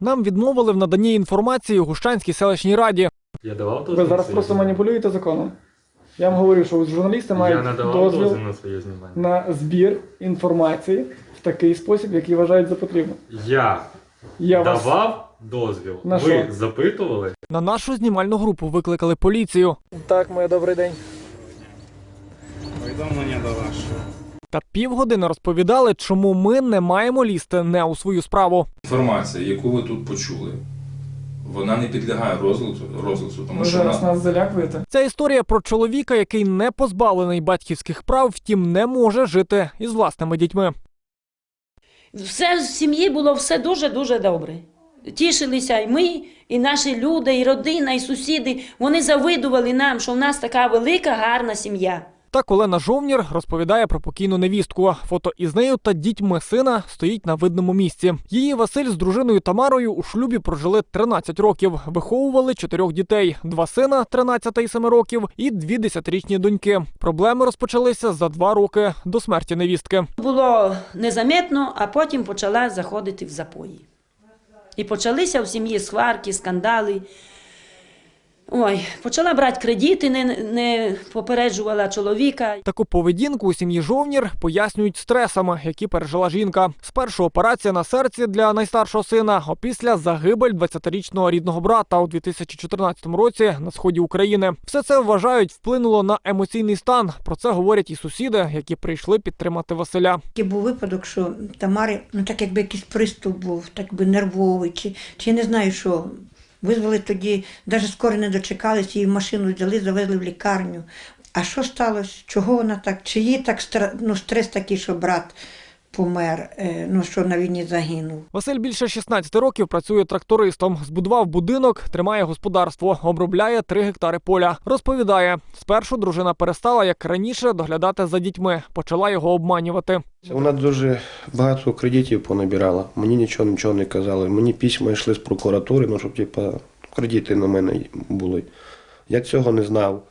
Нам відмовили в наданні інформації у Гущанській селищній раді. Я давав дозвіл Ви на зараз своє просто знімання? маніпулюєте законом. Я вам говорю, що журналісти Я мають надавав дозвіл дозвіл на своє знімання. на збір інформації в такий спосіб, який вважають за потрібне. Я Я вас давав дозвіл. На Ви що? запитували? На нашу знімальну групу викликали поліцію. так, моє добрий день. Повідомлення до вашого. Та півгодини розповідали, чому ми не маємо лізти не у свою справу. Інформація, яку ви тут почули, вона не підлягає розгляду, розгляду тому Ви що зараз вона нас залякуєте. Ця історія про чоловіка, який не позбавлений батьківських прав, втім не може жити із власними дітьми. Все в сім'ї було все дуже-дуже добре. Тішилися і ми, і наші люди, і родина, і сусіди. Вони завидували нам, що в нас така велика, гарна сім'я. Так Олена Жовнір розповідає про покійну невістку. Фото із нею та дітьми сина стоїть на видному місці. Її Василь з дружиною Тамарою у шлюбі прожили 13 років. Виховували чотирьох дітей: два сина 13 і 7 років, і дві десятирічні доньки. Проблеми розпочалися за два роки до смерті невістки. Було незаметно, а потім почала заходити в запої. І почалися в сім'ї сварки, скандали. Ой, почала брати кредити, не, не попереджувала чоловіка. Таку поведінку у сім'ї Жовнір пояснюють стресами, які пережила жінка. Спершу операція на серці для найстаршого сина, опісля загибель 20-річного рідного брата у 2014 році на сході України. Все це вважають вплинуло на емоційний стан. Про це говорять і сусіди, які прийшли підтримати Василя. Був випадок, що Тамари, ну так якби якийсь приступ був, так би нервовий, чи, чи я не знаю що. Визвали тоді, навіть скоро не дочекались, її в машину взяли, завезли в лікарню. А що сталося? Чого вона так? Чи їй так ну, стрес такий, що брат помер, е, ну що на війні загинув? Василь більше 16 років працює трактористом. Збудував будинок, тримає господарство, обробляє 3 гектари поля. Розповідає, спершу дружина перестала, як раніше, доглядати за дітьми, почала його обманювати. Вона дуже багато кредитів понабирала. Мені нічого нічого не казали. Мені письма йшли з прокуратури, ну щоб типа кредити на мене були. Я цього не знав.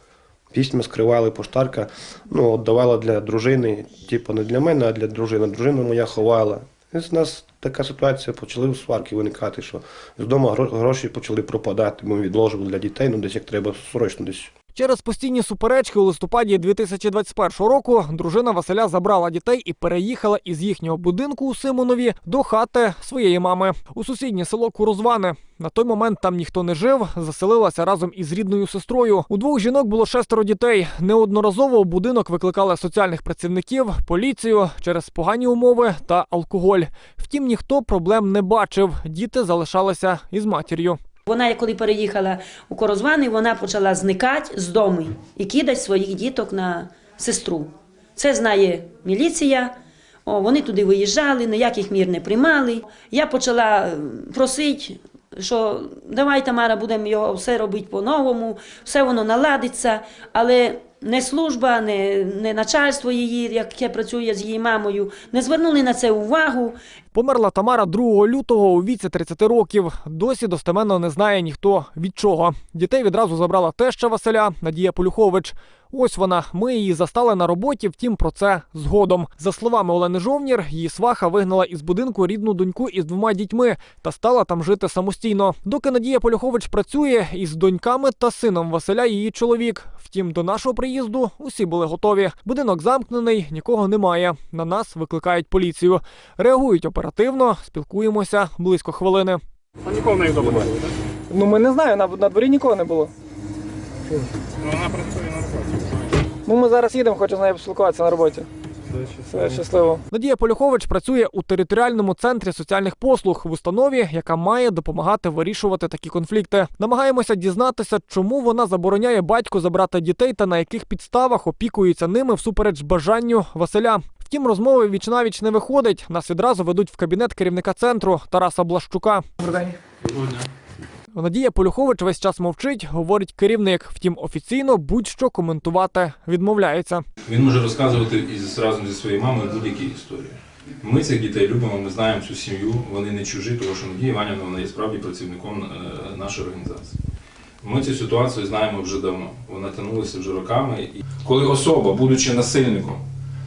Письма скривали, поштарка ну, віддавала для дружини, типу не для мене, а для дружини. Дружина моя ховала. І з нас така ситуація почали сварки виникати, що з дому гро- гроші почали пропадати. Ми відложили для дітей, ну десь як треба срочно десь Через постійні суперечки у листопаді 2021 року дружина Василя забрала дітей і переїхала із їхнього будинку у Симонові до хати своєї мами у сусіднє село Курозване. На той момент там ніхто не жив, заселилася разом із рідною сестрою. У двох жінок було шестеро дітей. Неодноразово у будинок викликали соціальних працівників, поліцію через погані умови та алкоголь. Втім, ніхто проблем не бачив. Діти залишалися із матір'ю. Вона, коли переїхала у Корозвани, вона почала зникати з дому і кидати своїх діток на сестру. Це знає міліція. О, вони туди виїжджали, ніяких мір не приймали. Я почала е, просити, що давай, Тамара, будемо його все робити по-новому, все воно наладиться, але не служба, не, не начальство її, яке працює з її мамою, не звернули на це увагу. Померла Тамара 2 лютого у віці 30 років. Досі достеменно не знає ніхто від чого. Дітей відразу забрала теща Василя Надія Полюхович. Ось вона. Ми її застали на роботі. Втім, про це згодом. За словами Олени Жовнір, її сваха вигнала із будинку рідну доньку із двома дітьми та стала там жити самостійно. Доки Надія Полюхович працює із доньками та сином Василя, її чоловік. Втім, до нашого приїзду усі були готові. Будинок замкнений, нікого немає. На нас викликають поліцію. Реагують оперативно, спілкуємося близько хвилини. А нікого не вдома не. Ну ми не знаю, на, на дворі нікого не було. Ну, Вона працює на роботі. Ну ми зараз їдемо, хочу з нею поспілкуватися на роботі. Все щасливо. Надія Полюхович працює у територіальному центрі соціальних послуг в установі, яка має допомагати вирішувати такі конфлікти. Намагаємося дізнатися, чому вона забороняє батьку забрати дітей та на яких підставах опікується ними всупереч бажанню Василя. Втім, розмови віч навіч не виходить. Нас відразу ведуть в кабінет керівника центру Тараса Блащука. Добрий день. Надія Полюхович весь час мовчить, говорить керівник. Втім, офіційно будь-що коментувати відмовляється. Він може розказувати із разом зі своєю мамою будь-які історії. Ми цих дітей любимо, ми знаємо цю сім'ю, вони не чужі, тому що Надія Іванівна вона є справді працівником е, нашої організації. Ми цю ситуацію знаємо вже давно. Вона тягнулася вже роками. І коли особа, будучи насильником,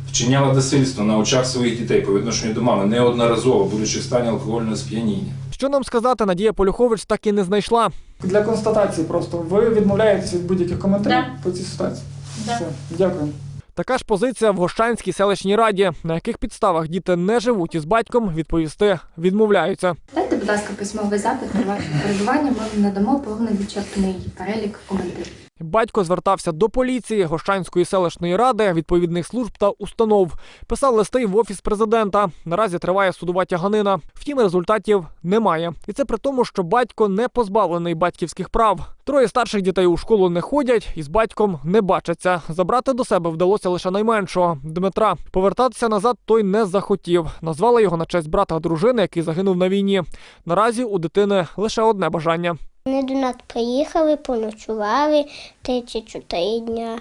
вчиняла насильство на очах своїх дітей по відношенню до мами неодноразово, будучи в стані алкогольного сп'яніння. Що нам сказати, Надія Полюхович так і не знайшла. Для констатації просто ви відмовляєтесь від будь-яких коментарів по цій ситуації. Все, дякую. Така ж позиція в Гощанській селищній раді, на яких підставах діти не живуть із батьком, відповісти відмовляються. Дайте, будь ласка, письмовий запит на ваше перебування. Ми надамо повний вичерпний перелік коментарів. Батько звертався до поліції, Гощанської селищної ради, відповідних служб та установ. Писав листи в офіс президента. Наразі триває судова тяганина. Втім, результатів немає. І це при тому, що батько не позбавлений батьківських прав. Троє старших дітей у школу не ходять і з батьком не бачаться. Забрати до себе вдалося лише найменшого Дмитра. Повертатися назад той не захотів. Назвали його на честь брата дружини, який загинув на війні. Наразі у дитини лише одне бажання. Вони до нас приїхали, поночували три чи чотири дня.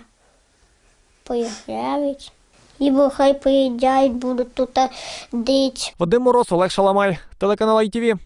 Поіграють. І бо хай приїдять, будуть тут дить. Вадим Мороз, Олег Шаламай, телеканал ITV.